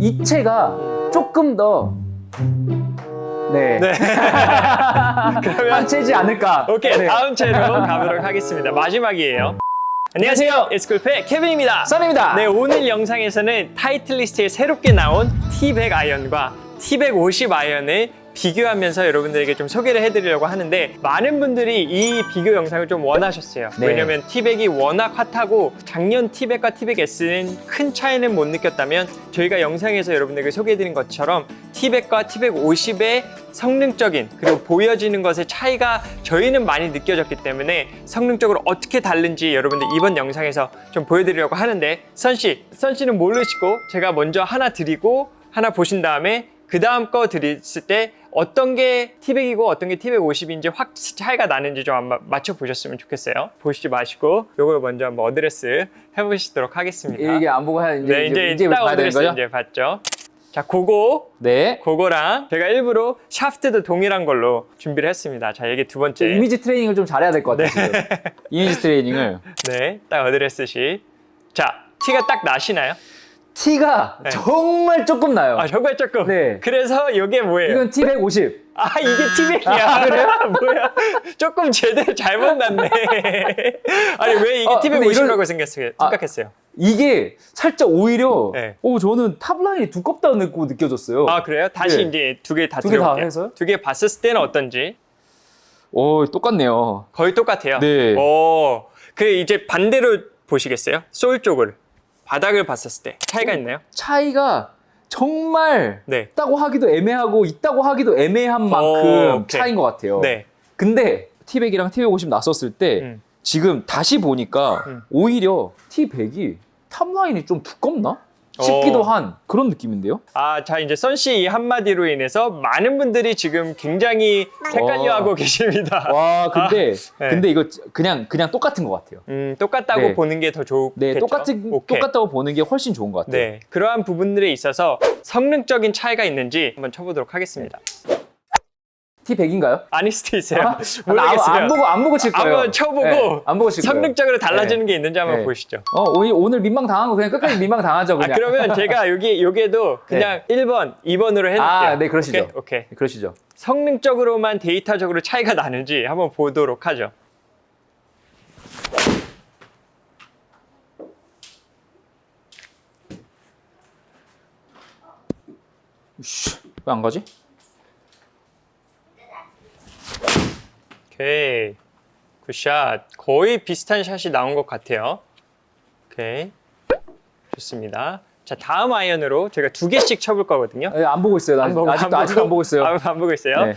이 채가 조금 더 네. 네. 한 채지 않을까. 오케이 네. 다음 채로 가보도록 하겠습니다. 마지막이에요. 안녕하세요. 에스쿨페 케빈입니다. 선입니다. 네 오늘 영상에서는 타이틀리스트에 새롭게 나온 T100 아이언과 T150 아이언을 비교하면서 여러분들에게 좀 소개를 해드리려고 하는데 많은 분들이 이 비교 영상을 좀 원하셨어요. 네. 왜냐면 T100이 워낙 핫하고 작년 T100과 T100S는 큰 차이는 못 느꼈다면 저희가 영상에서 여러분들에게 소개해드린 것처럼 T100과 T150의 성능적인 그리고 보여지는 것의 차이가 저희는 많이 느껴졌기 때문에 성능적으로 어떻게 다른지 여러분들 이번 영상에서 좀 보여드리려고 하는데 선씨, 선씨는 모르시고 제가 먼저 하나 드리고 하나 보신 다음에 그 다음 거 드렸을 때 어떤 게 T100이고 어떤 게 T150인지 확 차이가 나는지 좀 한번 맞춰보셨으면 좋겠어요. 보시지 마시고 요걸 먼저 한번 어드레스 해보시도록 하겠습니다. 이게 안 보고 하 이제 네, 이제, 이제 딱 봐야 되는 어드레스 거죠? 이제 봤죠. 자, 그거 네. 그거랑 제가 일부러 샤프트도 동일한 걸로 준비를 했습니다. 자, 이게 두 번째. 이미지 트레이닝을 좀 잘해야 될 것 같아요. 지금. 이미지 트레이닝을. 네, 딱 어드레스시. 자, 티가 딱 나시나요? 티가 네. 정말 조금 나요. 아, 정말 조금. 네. 그래서 이게 뭐예요? 이건 T150. 아, 이게 티백이야. 아, 그래요? 뭐야? 조금 제대로 잘못 났네. 아니, 왜 이게 아, 근데 이런- 생겼어요? 아, 생각했어요? 이게 살짝 오히려 네. 오 저는 탑라인이 두껍다 고 느껴졌어요. 아, 그래요? 다시 네. 이제 두 개 다 두개다 들어볼게요. 해서요? 두 개 봤을 때는 어떤지 오 똑같네요. 거의 똑같아요. 네. 오, 그 이제 반대로 보시겠어요? 소울 쪽을 바닥을 봤었을 때 차이가 있나요? 차이가 정말 네. 있다고 하기도 애매하고 있다고 하기도 애매한 오, 만큼 오케이. 차이인 것 같아요. 네. 근데 T100이랑 T150 났었을 때 음. 지금 다시 보니까 음. 오히려 T100이 탑라인이 좀 두껍나? 싶기도 어. 한 그런 느낌인데요. 아, 자 이제 선 씨 이 한마디로 인해서 많은 분들이 지금 굉장히 헷갈려하고 어. 계십니다. 와 근데 네. 근데 이거 그냥 그냥 똑같은 것 같아요. 음, 똑같다고 네. 보는 게 더 좋겠죠. 네, 똑같은 오케이. 똑같다고 보는 게 훨씬 좋은 것 같아요. 네, 그러한 부분들에 있어서 성능적인 차이가 있는지 한번 쳐보도록 하겠습니다. T100인가요? 아닐 수도 있어요. 아, 모르겠어요. 안, 안 보고 안 보고 칠 거예요. 한번 쳐보고 네, 안 보고 칠 거예요. 성능적으로 달라지는 게 있는지 한번 네. 보시죠. 어, 오늘, 오늘 민망 당한 거 그냥 끝까지 민망 당하죠 아, 그냥. 그러면 제가 여기 여기에도 그냥 1번, 2번으로 해놓을게요. 아, 네, 그러시죠. 오케이, 오케이. 그러시죠. 성능적으로만 데이터적으로 차이가 나는지 한번 보도록 하죠. 왜안 가지? 오케이. 굿샷. 거의 비슷한 샷이 나온 것 같아요. 오케이. 좋습니다. 자, 다음 아이언으로 제가 두 개씩 쳐볼 거거든요. 예, 안 보고 있어요. 나, 보고, 아직도 아직도 안 보고 있어요. 안, 안 보고 있어요. 네.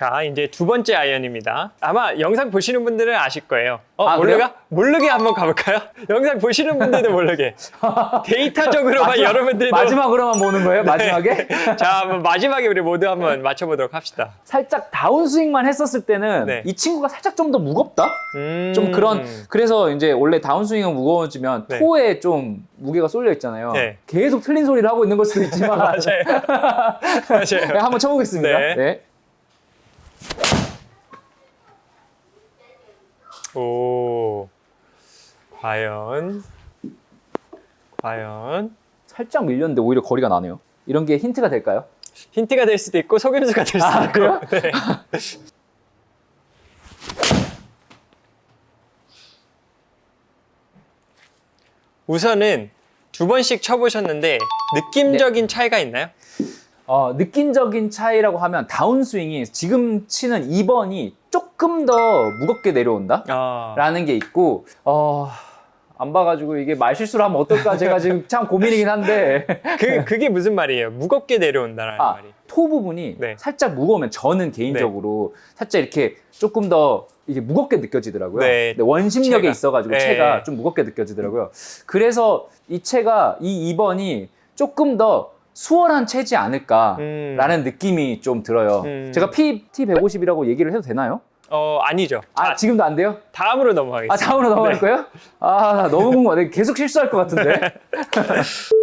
자, 이제 두 번째 아이언입니다. 아마 영상 보시는 분들은 아실 거예요. 어, 아, 모르가? 모르게 한번 가볼까요? 영상 보시는 분들도 모르게. 데이터적으로만 마지막- 여러분들도. 마지막으로만 보는 거예요? 마지막에? 자, 한번 마지막에 우리 모두 한번 맞춰보도록 합시다. 살짝 다운스윙만 했었을 때는 네. 이 친구가 살짝 좀 더 무겁다? 음. 좀 그런 그래서 이제 원래 다운스윙은 무거워지면 네. 토에 좀 무게가 쏠려 있잖아요. 네. 계속 틀린 소리를 하고 있는 걸 수도 있지만 맞아요. 맞아요. 네, 한번 쳐보겠습니다. 네. 네. 오. 과연. 과연. 살짝 밀렸는데 오히려 거리가 나네요. 이런 게 힌트가 될까요? 힌트가 될 수도 있고 속임수가 될 수도 아, 있고. 네. 우선은 두 번씩 쳐보셨는데 느낌적인 차이가 있나요? 어, 느낌적인 차이라고 하면 다운스윙이 지금 치는 2번이 조금 더 무겁게 내려온다? 아, 라는 게 있고 어, 안 봐가지고 이게 말 실수를 하면 어떨까 제가 지금 참 고민이긴 한데 그, 그게 무슨 말이에요? 무겁게 내려온다라는 아, 말이. 토 부분이 네. 살짝 무거우면 저는 개인적으로 살짝 이렇게 조금 더 이게 무겁게 느껴지더라고요. 네. 원심력에 채가. 있어가지고 네. 채가 좀 무겁게 느껴지더라고요. 그래서 이 채가 이 2번이 조금 더 수월한 채지 않을까라는 음. 느낌이 좀 들어요. 음. 제가 PT 150이라고 얘기를 해도 되나요? 어, 아니죠. 아, 자, 지금도 안 돼요? 다음으로 넘어가겠습니다. 아, 다음으로 넘어갈 네. 거예요? 아, 나 너무 궁금하네. 계속 실수할 것 같은데.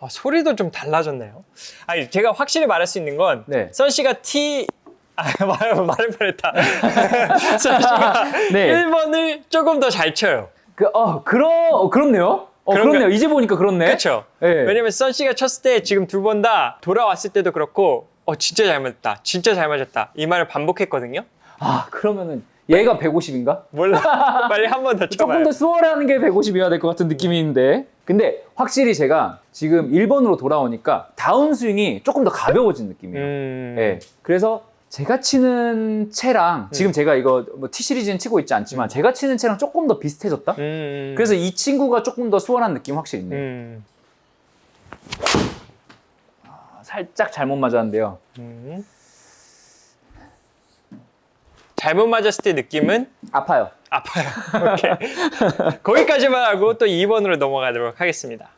아, 소리도 좀 달라졌네요. 아니, 제가 확실히 말할 수 있는 건 네. 선 씨가 T 아, 말, 말을 뻔했다. 선씨가 네. 1번을 조금 더 잘 쳐요. 그, 어, 그러, 어, 그렇네요. 어, 그런가- 그렇네요. 이제 보니까 그렇네. 그렇죠. 네. 왜냐면 선씨가 쳤을 때 지금 두 번 다 돌아왔을 때도 그렇고 어 진짜 잘 맞았다. 진짜 잘 맞았다. 이 말을 반복했거든요. 아, 그러면은 얘가 150인가? 몰라. 빨리 한 번 더 쳐봐요. 조금 더 수월하는 게 150이어야 될 것 같은 느낌이 있는데. 근데 확실히 제가 지금 1번으로 돌아오니까 다운 스윙이 조금 더 가벼워진 느낌이에요. 음. 예. 그래서 제가 치는 채랑 지금 제가 이거 뭐 T 시리즈는 치고 있지 않지만 제가 치는 채랑 조금 더 비슷해졌다. 음. 그래서 이 친구가 조금 더 수월한 느낌 확실히 있네요. 음. 아, 살짝 잘못 맞았는데요. 음. 잘못 맞았을 때 느낌은 아파요. 아파요. 오케이. 거기까지만 하고 또 2번으로 넘어가도록 하겠습니다.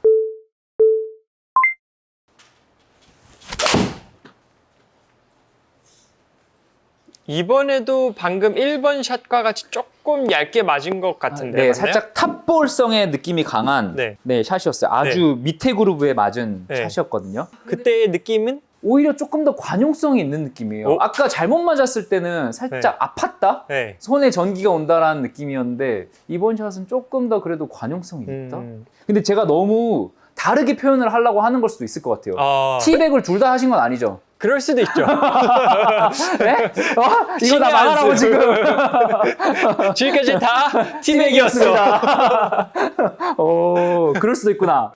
이번에도 방금 1번 샷과 같이 조금 얇게 맞은 것 같은데. 네, 맞나요? 살짝 탑볼성의 느낌이 강한 네. 네. 샷이었어요. 아주 밑에 그루브에 맞은 네. 샷이었거든요. 그때의 느낌은 오히려 조금 더 관용성이 있는 느낌이에요. 어? 아까 잘못 맞았을 때는 살짝 아팠다? 네. 손에 전기가 온다라는 느낌이었는데 이번 샷은 조금 더 그래도 관용성이 있다? 음. 근데 제가 너무 다르게 표현을 하려고 하는 걸 수도 있을 것 같아요. 어, 티백을 둘 다 하신 건 아니죠? 그럴 수도 있죠. 네? 어? 이거 나 말하라고. 지금 지금까지 다 티백이었어. 오, 그럴 수도 있구나.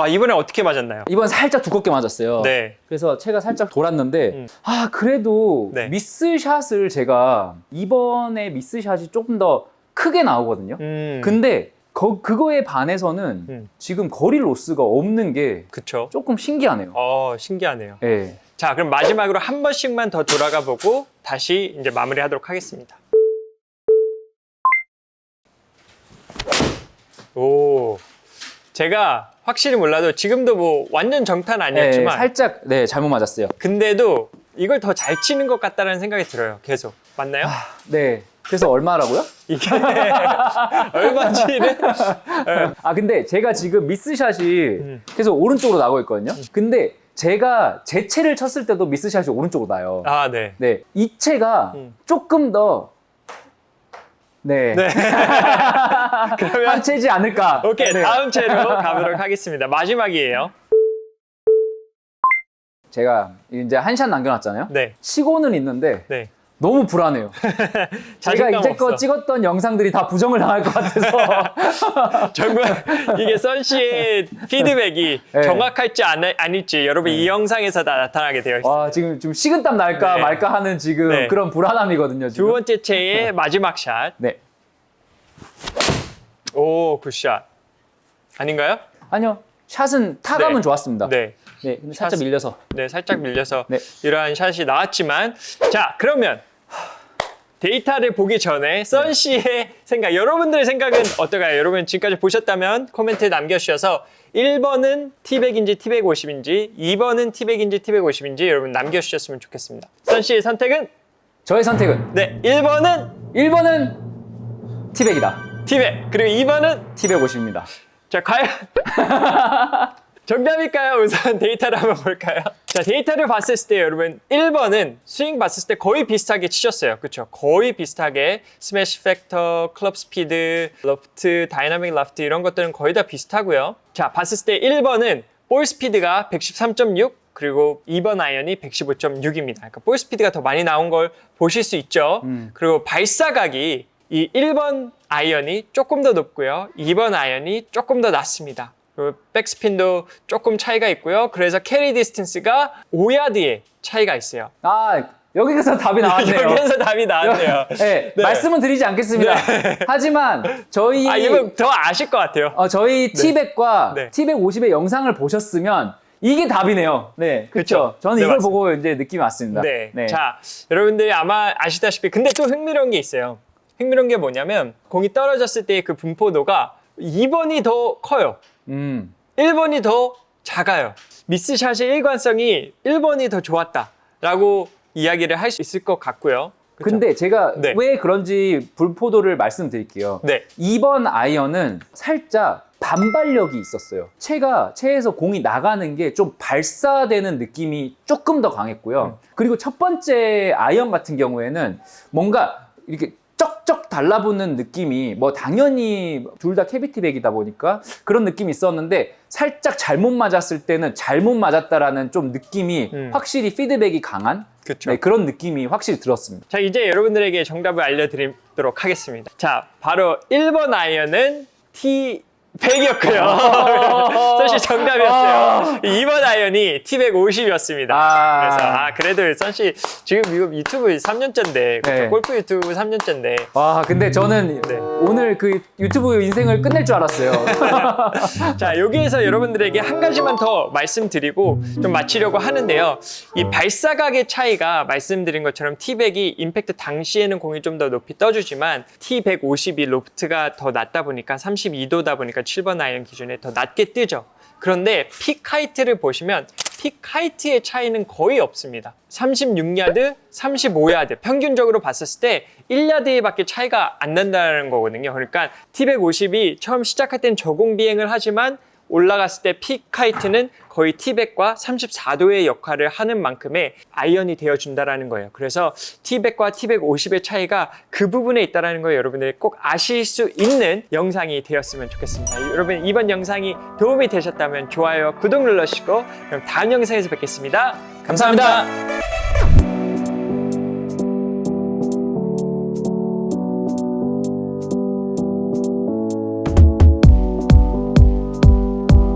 아, 이번에 어떻게 맞았나요? 이번 살짝 두껍게 맞았어요. 네. 그래서 채가 살짝 돌았는데 음. 아 그래도 네. 미스샷을 제가 이번에 미스샷이 조금 더 크게 나오거든요. 음. 근데 거- 그거에 반해서는 음. 지금 거리 로스가 없는 게 그쵸. 조금 신기하네요. 어, 신기하네요. 예. 자, 그럼 마지막으로 한 번씩만 더 돌아가 보고 다시 이제 마무리 하도록 하겠습니다. 오. 제가 확실히 몰라도 지금도 뭐 완전 정탄 예, 아니었지만 살짝 네 잘못 맞았어요. 근데도 이걸 더 잘 치는 것 같다는 생각이 들어요. 계속. 맞나요? 네. 그래서 얼마라고요? 이게 얼마인지는 아 근데 제가 지금 미스샷이 음. 계속 오른쪽으로 나고 있거든요. 근데 제가 제 채를 쳤을 때도 미스샷이 오른쪽으로 나요. 아, 네. 네, 이 채가 음. 조금 더 네. 네. 그러면 한 채지 않을까. 오케이. 네. 다음 채로 가도록 하겠습니다. 마지막이에요. 제가 이제 한 샷 남겨놨잖아요. 네. 치고는 있는데 네. 너무 불안해요. 제가 이제껏 없어. 찍었던 영상들이 다 부정을 당할 것 같아서. 정말 이게 선 씨의 피드백이 네. 정확할지 안, 아닐지 여러분 이 영상에서 다 나타나게 되어 있습니다. 와 지금 좀 식은땀 날까 네. 말까 하는 지금 네. 그런 불안함이거든요. 두 지금. 번째 채의 마지막 샷. 네. 오, 굿샷. 아닌가요? 아니요. 샷은 타감은 네. 좋았습니다. 네. 네. 살짝 샷- 밀려서. 네, 살짝 밀려서 네. 이러한 샷이 나왔지만 자, 그러면 데이터를 보기 전에 선 씨의 생각, 여러분들의 생각은 어떨까요? 여러분 지금까지 보셨다면 코멘트에 남겨주셔서 1번은 T100인지 T150인지 2번은 T100인지 T150인지 여러분 남겨주셨으면 좋겠습니다. 선 씨의 선택은 저의 선택은 네, 1번은 1번은 티백이다. T100 그리고 2번은 T150입니다. 자, 과연 정답일까요? 우선 데이터를 한번 볼까요? 자, 데이터를 봤을 때 여러분 1번은 스윙 봤을 때 거의 비슷하게 치셨어요. 그렇죠? 거의 비슷하게 스매시 팩터, 클럽 스피드, 러프트, 다이나믹 러프트 이런 것들은 거의 다 비슷하고요. 자, 봤을 때 1번은 볼 스피드가 113.6 그리고 2번 아이언이 115.6입니다. 그러니까 볼 스피드가 더 많이 나온 걸 보실 수 있죠. 음. 그리고 발사각이 이 1번 아이언이 조금 더 높고요. 2번 아이언이 조금 더 낮습니다. 그리고 백스핀도 조금 차이가 있고요. 그래서 캐리 디스턴스가 5야드의 차이가 있어요. 아 여기서 답이 나왔네요. 여기에서 답이 나왔네요. 네, 네. 말씀은 드리지 않겠습니다. 하지만 저희 아, 이건 더 아실 것 같아요. 어, 저희 티백과 네. 티백 50의 영상을 보셨으면 이게 답이네요. 네, 그렇죠. 저는 네, 이걸 맞습니다. 보고 이제 느낌이 왔습니다. 네. 자, 여러분들이 아마 아시다시피 근데 또 흥미로운 게 있어요. 흥미로운 게 뭐냐면 공이 떨어졌을 때의 그 분포도가 2번이 더 커요. 음, 1번이 더 작아요. 미스샷의 일관성이 1번이 더 좋았다라고 이야기를 할 수 있을 것 같고요. 그쵸? 근데 제가 네. 왜 그런지 불포도를 말씀드릴게요. 네. 2번 아이언은 살짝 반발력이 있었어요. 채가 채에서 공이 나가는 게 좀 발사되는 느낌이 조금 더 강했고요. 그리고 첫 번째 아이언 같은 경우에는 뭔가 이렇게 쩍쩍 달라붙는 느낌이 뭐 당연히 둘 다 캐비티백이다 보니까 그런 느낌이 있었는데 살짝 잘못 맞았을 때는 잘못 맞았다라는 좀 느낌이 음. 확실히 피드백이 강한. 네, 그런 느낌이 확실히 들었습니다. 자, 이제 여러분들에게 정답을 알려드리도록 하겠습니다. 자, 바로 1번 아이언은 T 100이었고요. 사실 정답이었어요. 2번 아이언이 T150이었습니다. 아. 그래서 아 그래도 선씨 지금 이거 유튜브 3년째인데 네. 골프 유튜브 3년째인데 와 근데 저는 네. 오늘 그 유튜브 인생을 끝낼 줄 알았어요. 자 여기에서 여러분들에게 한 가지만 더 말씀드리고 좀 마치려고 하는데요. 이 발사각의 차이가 말씀드린 것처럼 T100이 임팩트 당시에는 공이 좀 더 높이 떠주지만 T150이 로프트가 더 낮다 보니까 32도다 보니까 7번 아이언 기준에 더 낮게 뜨죠. 그런데 픽 하이트를 보시면 픽 하이트의 차이는 거의 없습니다. 36야드, 35야드 평균적으로 봤었을 때 1야드밖에 차이가 안 난다는 거거든요. 그러니까 T150이 처음 시작할 땐 저공 비행을 하지만 올라갔을 때픽 하이트는 거의 T100과 34도의 역할을 하는 만큼의 아이언이 되어준다라는 거예요. 그래서 T100과 T150의 차이가 그 부분에 있다라는 걸 여러분들이 꼭 아실 수 있는 영상이 되었으면 좋겠습니다. 여러분 이번 영상이 도움이 되셨다면 좋아요, 구독 눌러주시고 그럼 다음 영상에서 뵙겠습니다. 감사합니다.